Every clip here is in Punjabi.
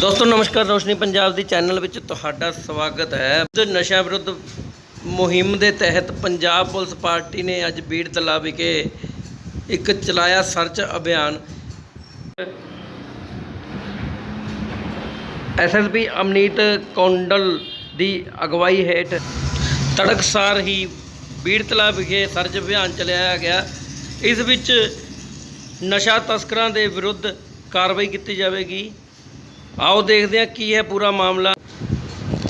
ਦੋਸਤੋ, ਨਮਸਕਾਰ, ਰੋਸ਼ਨੀ ਪੰਜਾਬ ਦੀ ਚੈਨਲ ਵਿੱਚ ਤੁਹਾਡਾ ਸਵਾਗਤ ਹੈ। ਨਸ਼ਾ ਵਿਰੁੱਧ ਮੁਹਿੰਮ ਦੇ ਤਹਿਤ ਪੰਜਾਬ ਪੁਲਿਸ ਪਾਰਟੀ ਨੇ ਅੱਜ ਬੀੜ ਤਲਾਬ ਵਿਖੇ ਇੱਕ ਚਲਾਇਆ ਸਰਚ ਅਭਿਆਨ। ਐਸਐਸਪੀ ਅਮਨੀਤ ਕੌਂਡਲ ਦੀ ਅਗਵਾਈ ਹੇਠ ਤੜਕਸਾਰ ਹੀ ਬੀੜ ਤਲਾਬ ਵਿਖੇ ਸਰਚ ਅਭਿਆਨ ਚਲਾਇਆ ਗਿਆ। ਇਸ ਵਿੱਚ ਨਸ਼ਾ ਤਸਕਰਾਂ ਦੇ ਵਿਰੁੱਧ ਕਾਰਵਾਈ ਕੀਤੀ ਜਾਵੇਗੀ। ਆਓ ਦੇਖਦੇ ਹਾਂ ਕੀ ਹੈ ਪੂਰਾ ਮਾਮਲਾ।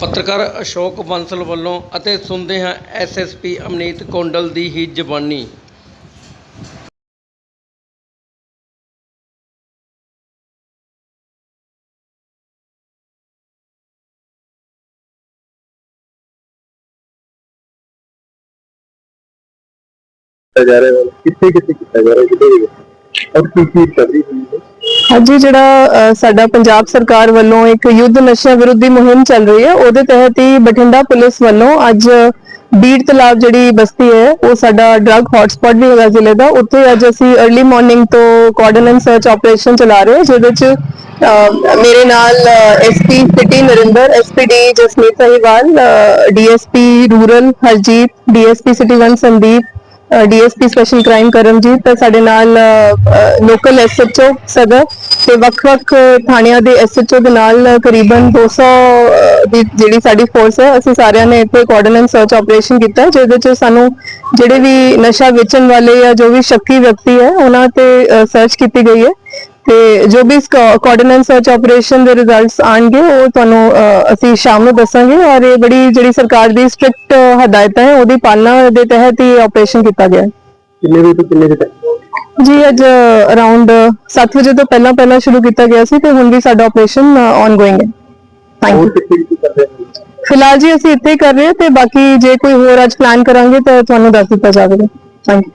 ਪੱਤਰਕਾਰ ਅਸ਼ੋਕ ਬੰਸਲ ਵੱਲੋਂ ਅਤੇ ਸੁਣਦੇ ਹਾਂ ਐਸਐਸਪੀ ਅਮਨੀਤ ਕੌਂਡਲ ਦੀ ਹੀ ਜ਼ਬਾਨੀ। ਕੀਤਾ ਜਾ ਰਿਹਾ ਹੈ। ਕਿੱਥੇ ਕਿੱਥੇ ਕੀਤਾ ਜਾ ਰਿਹਾ ਹੈ? ਔਰ ਕੀ ਕੀ ਕਰ ਰਹੀ ਹੈ? ਅੱਜ ਜਿਹੜਾ ਸਾਡਾ ਪੰਜਾਬ ਸਰਕਾਰ ਵੱਲੋਂ ਇੱਕ ਯੁੱਧ ਨਸ਼ਿਆਂ ਵਿਰੁੱਧੀ ਮੁਹਿੰਮ ਚੱਲ ਰਹੀ ਹੈ, ਉਹਦੇ ਤਹਿਤ ਹੀ ਬਠਿੰਡਾ ਪੁਲਿਸ ਵੱਲੋਂ ਅੱਜ ਬੀੜ ਤਲਾਬ ਜਿਹੜੀ ਬਸਤੀ ਹੈ, ਉਹ ਸਾਡਾ ਡਰੱਗ ਹੌਟਸਪੌਟ ਵੀ ਹੈਗਾ ਜ਼ਿਲ੍ਹੇ ਦਾ, ਉੱਥੇ ਅੱਜ ਅਸੀਂ अर्ਲੀ ਮਾਰਨਿੰਗ ਤੋਂ ਕੋਆਰਡੀਨੇਟ ਸਰਚ ਆਪਰੇਸ਼ਨ ਚਲਾ ਰਹੇ ਹਾਂ, ਜਿਹਦੇ ਚ ਮੇਰੇ ਨਾਲ SP city Narinder SPD Jasmeet Sahiwal DSP rural Harjeet DSP city 1 Sandeep DSP special crime Karamjit ਸਾਡੇ ਨਾਲ ਲੋਕਲ ਐਸਐਚਓ ਸਦਰ ਤੇ ਵੱਖ-ਵੱਖ ਥਾਣਿਆਂ ਦੇ ਐਸਐਚਓ ਦੇ ਨਾਲ ਕਰੀਬਨ 200 ਅਹ, ਦੀ ਜਿਹੜੀ ਸਾਡੀ ਫੋਰਸ ਹੈ ਅਸੀਂ ਸਾਰਿਆਂ ਨੇ ਇੱਥੇ ਕੋਆਰਡੀਨੇਟ ਸਰਚ ਆਪਰੇਸ਼ਨ ਕੀਤਾ ਜਿਹਦੇ ਚ ਸਾਨੂੰ ਜਿਹੜੇ ਵੀ ਨਸ਼ਾ ਵੇਚਣ ਵਾਲੇ ਜਾਂ ਜੋ ਵੀ ਸ਼ੱਕੀ ਵਿਅਕਤੀ ਹੈ ਉਹਨਾਂ ਤੇ ਸਰਚ ਕੀਤੀ ਗਈ ਹੈ। ਤੇ ਜੋ ਵੀ ਇਸ ਕੋਆਰਡੀਨੇਟ ਸਰਚ ਆਪਰੇਸ਼ਨ ਦੇ ਰਿਜ਼ਲਟਸ ਆਣਗੇ ਉਹ ਤੁਹਾਨੂੰ ਅਸੀਂ ਸ਼ਾਮ ਨੂੰ ਦੱਸਾਂਗੇ ਔਰ ਇਹ ਬੜੀ ਜਿਹੜੀ ਸਰਕਾਰ ਦੀ ਸਟ੍ਰਿਕਟ ਹਦਾਇਤਾਂ ਹੈ ਉਹਦੀ ਪਾਲਣਾ ਦੇ ਤਹਿਤ ਹੀ ਆਪਰੇਸ਼ਨ ਕੀਤਾ ਗਿਆ ਹੈ। ਕਿੰਨੇ ਵਜੇ ਤੋਂ ਕਿੰਨੇ ਵਜੇ ਤੱਕ? ਜੀ ਅੱਜ ਅਰਾਊਂਡ 7 ਵਜੇ ਤੋਂ ਪਹਿਲਾਂ ਪਹਿਲਾਂ ਸ਼ੁਰੂ ਕੀਤਾ ਗਿਆ ਸੀ ਤੇ ਹੁਣ ਵੀ ਸਾਡਾ ਆਪਰੇਸ਼ਨ ਆਨਗੋਇੰਗ ਹੈ। ਥੈਂਕ ਯੂ ਫਿਲਹਾਲ ਜੀ ਅਸੀਂ ਇੱਥੇ ਕਰ ਰਹੇ ਹਾਂ ਤੇ ਬਾਕੀ ਜੇ ਕੋਈ ਹੋਰ ਅੱਜ ਪਲਾਨ ਕਰਾਂਗੇ ਤਾਂ ਤੁਹਾਨੂੰ ਦੱਸ ਦਿੱਤਾ ਜਾਵੇਗਾ। Thank you